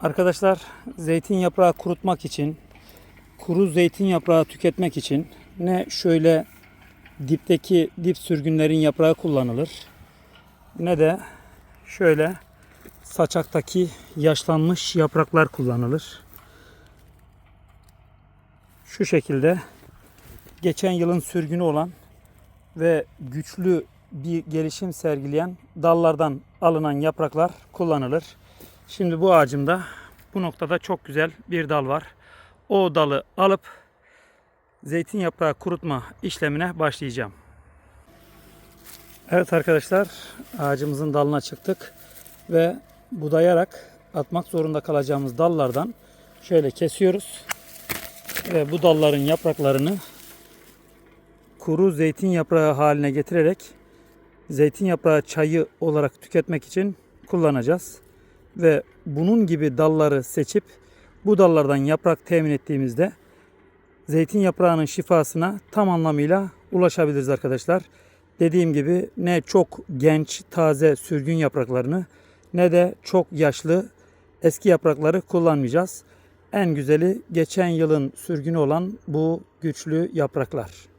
Arkadaşlar zeytin yaprağı kurutmak için, kuru zeytin yaprağı tüketmek için ne şöyle dipteki dip sürgünlerin yaprağı kullanılır ne de şöyle saçaktaki yaşlanmış yapraklar kullanılır. Şu şekilde geçen yılın sürgünü olan ve güçlü bir gelişim sergileyen dallardan alınan yapraklar kullanılır. Şimdi bu ağacımda bu noktada çok güzel bir dal var. O dalı alıp zeytin yaprağı kurutma işlemine başlayacağım. Evet arkadaşlar ağacımızın dalına çıktık ve budayarak atmak zorunda kalacağımız dallardan şöyle kesiyoruz ve bu dalların yapraklarını kuru zeytin yaprağı haline getirerek zeytin yaprağı çayı olarak tüketmek için kullanacağız. Ve bunun gibi dalları seçip bu dallardan yaprak temin ettiğimizde zeytin yaprağının şifasına tam anlamıyla ulaşabiliriz arkadaşlar. Dediğim gibi ne çok genç taze sürgün yapraklarını ne de çok yaşlı eski yaprakları kullanmayacağız. En güzeli geçen yılın sürgünü olan bu güçlü yapraklar.